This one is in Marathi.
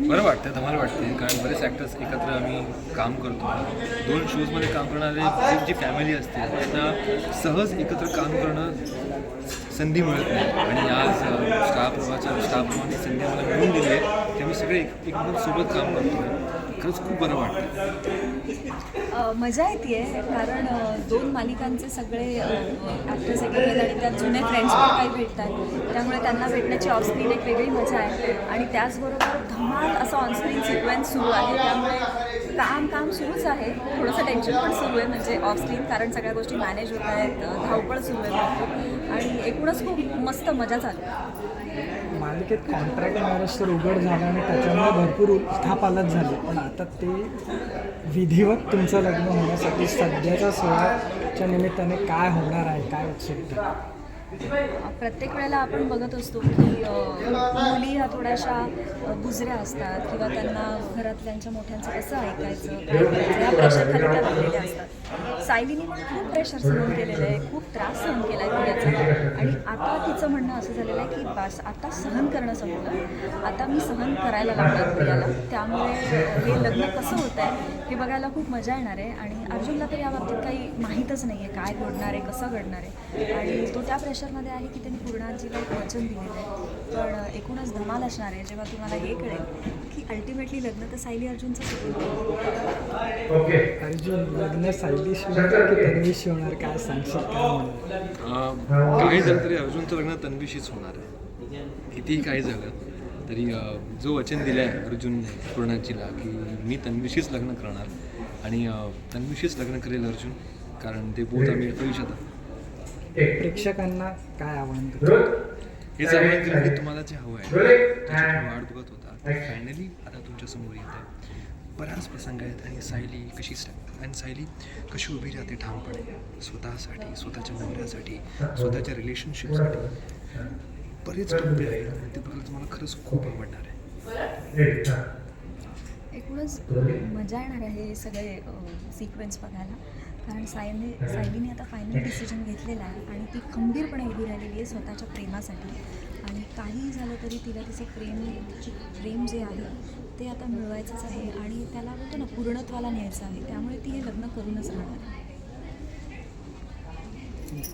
बरं वाटतं धमाल वाटते कारण बरेच ॲक्टर्स एकत्र आम्ही काम करतो. दोन शोजमध्ये काम करणारे जी फॅमिली असते त्यांना सहज एकत्र काम करणं संधी मिळत नाही. आणि आज स्टाफ प्रवाहाच्या स्टाफ प्रवाहाने संधी मला मिळून दिली आहे ते आम्ही सगळे एक सोबत काम करतो खरंच खूप बरं वाटतं मजा येते कारण दोन मालिकांचे सगळे ॲक्टर्स एकत्र आणि त्यात जुने फ्रेंड्स पण काही भेटतात. त्यामुळे त्यांना भेटण्याची ऑफस्क्रीन एक वेगळी मजा आहे. आणि त्याचबरोबर धमाल असं ऑनस्क्रीन सिक्वेन्स सुरू आहे. त्यामुळे काम काम सुरूच आहे. थोडंसं टेन्शन पण सुरू आहे म्हणजे ऑफस्क्रीन कारण सगळ्या गोष्टी मॅनेज होत आहेत. धावपळ सुरू आहे आणि एकूणच खूप मस्त मजा चालू मालिकेत कॉन्ट्रॅक्ट मॅरेज तर उघड झालं आणि त्याच्यामुळे भरपूर उलथापालट झाली. पण आता ते विधिवत तुमचं लग्न होण्यासाठी सध्याच्या सोहळ्याच्या निमित्ताने काय होणार आहे काय उत्सुकता? प्रत्येक वेळेला आपण बघत असतो की मुली ह्या थोड्याशा बुजऱ्या असतात किंवा त्यांना घरातल्यांच्या मोठ्यांचं कसं ऐकायचं या प्रेशरखाली त्या लागलेल्या असतात. सायलीने खूप प्रेशर सहन केलेलं आहे खूप त्रास सहन केला आहे पुण्याचा आणि आता तिचं म्हणणं असं झालेलं आहे की बस आता सहन करणं संपलं. आता मी सहन करायला लागणार प्रियाला त्यामुळे हे लग्न कसं होतं आहे हे बघायला खूप मजा येणार आहे. आणि अर्जुनला तर याबाबतीत काही माहीतच नाही आहे काय घडणार आहे कसं घडणार आहे. आणि तो त्या प्रेशरमध्ये आहे की त्यांनी पूर्णाजीला एक वचन दिलेलं आहे. पण एकूणच धमाल असणार आहे जेव्हा तुम्हाला हे कळेल की अल्टिमेटली लग्न तर सायली अर्जुनचंच होतं. अर्जुन लग्न सायलीश होणार की होणार काय सांगशील? काय काही तरी अर्जुनचं लग्न तन्वीशीच होणार आहे. कितीही काही झालं तरी जो वचन दिलं आहे अर्जुन पूर्णाजीला की मी तन्वीशीच लग्न करणार आणि तन्वीशीच लग्न करेल अर्जुन कारण ते बोध आम्ही आयुष्यात प्रेक्षकांना काय आव्हान करतो? हेच आव्हान करेन की तुम्हाला जे हवं आहे. वाट बघत होता. फायनली आता तुमच्यासमोर येत आहे. बऱ्याच प्रसंग आहेत आणि सायली कशी आणि सायली कशी उभी राहते ठामपणे? स्वतःसाठी स्वतःच्या नवऱ्यासाठी स्वतःच्या रिलेशनशिपसाठी बरेच टप्पे आहेत आणि ते बघायला तुम्हाला खरंच खूप आवडणार आहे. एकूणच मजा येणार आहे हे सगळे सिक्वेन्स बघायला. कारण सायने सायलीने आता फायनल डिसिजन घेतलेला आहे आणि ती खंबीरपणे उभी राहिलेली आहे स्वतःच्या प्रेमासाठी. आणि काहीही झालं तरी तिला तिचं प्रेम प्रेम जे आहे ते आता मिळवायचंच आहे आणि त्याला बोलतो ना पूर्णत्वाला न्यायचं आहे. त्यामुळे ती हे लग्न करूनच राहणार आहे.